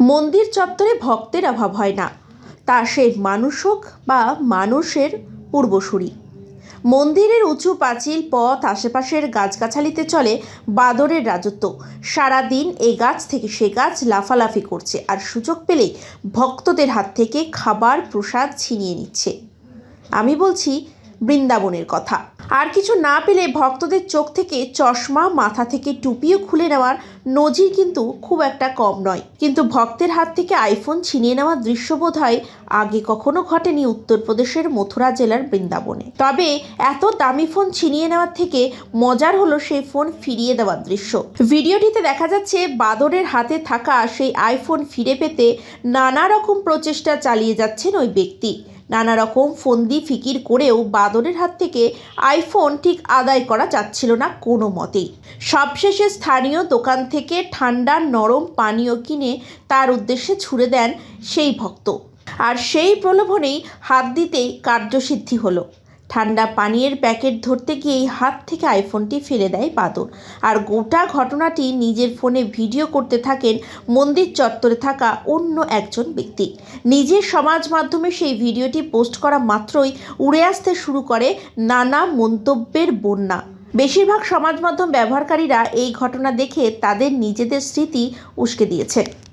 মন্দির চত্বরে ভক্তের অভাব হয় না। তা সে মানুষ হোক বা মানুষের পূর্বসূরি। মন্দিরের উঁচু পাঁচিল পথ আশেপাশের গাছগাছালিতে চলে বাদরের রাজত্ব। সারাদিন এ গাছ থেকে সে গাছ লাফালাফি করছে আর সুযোগ পেলেই ভক্তদের হাত থেকে খাবার প্রসাদ ছিনিয়ে নিচ্ছে। আমি বলছি বৃন্দাবনের কথা। আর কিছু না পেলে ভক্তদের চোখ থেকে চশমা, মাথা থেকে টুপিও খুলে নেওয়ার নজির কিন্তু খুব একটা কম নয়। কিন্তু ভক্তের হাত থেকে আইফোন ছিনিয়ে নেওয়ার দৃশ্য বোধ হয় আগে কখনো ঘটেনি উত্তরপ্রদেশের মথুরা জেলার বৃন্দাবনে। তবে এত দামি ফোন ছিনিয়ে নেওয়ার থেকে মজার হলো সেই ফোন ফিরিয়ে দেওয়ার দৃশ্য। ভিডিওটিতে দেখা যাচ্ছে বাদরের হাতে থাকা সেই আইফোন ফিরে পেতে নানা রকম প্রচেষ্টা চালিয়ে যাচ্ছেন ওই ব্যক্তি। নানা রকম ফন্দি ফিকির করেও বাদরের হাত থেকে আইফোন ঠিক আদায় করা যাচ্ছিল না কোনো মতেই। সবশেষে স্থানীয় দোকান থেকে ঠান্ডা নরম পানীয় কিনে তার উদ্দেশ্যে ছুড়ে দেন সেই ভক্ত। আর সেই প্রলোভনেই হাত দিতেই কার্যসিদ্ধি হলো। ঠান্ডা পানীয়ের প্যাকেট ধরতে গিয়েই হাত থেকে আইফোনটি ফেলে দেয় বাদর আর গোটা ঘটনাটি নিজের ফোনে ভিডিও করতে থাকেন মন্দির চত্বরে থাকা অন্য একজন ব্যক্তি। নিজের সমাজ মাধ্যমে সেই ভিডিওটি পোস্ট করা মাত্রই উড়ে আসতে শুরু করে নানা মন্তব্যের বন্যা। বেশিরভাগ সমাজ মাধ্যম ব্যবহারকারীরা এই ঘটনা দেখে তাদের নিজেদের স্মৃতি উস্কে দিয়েছে।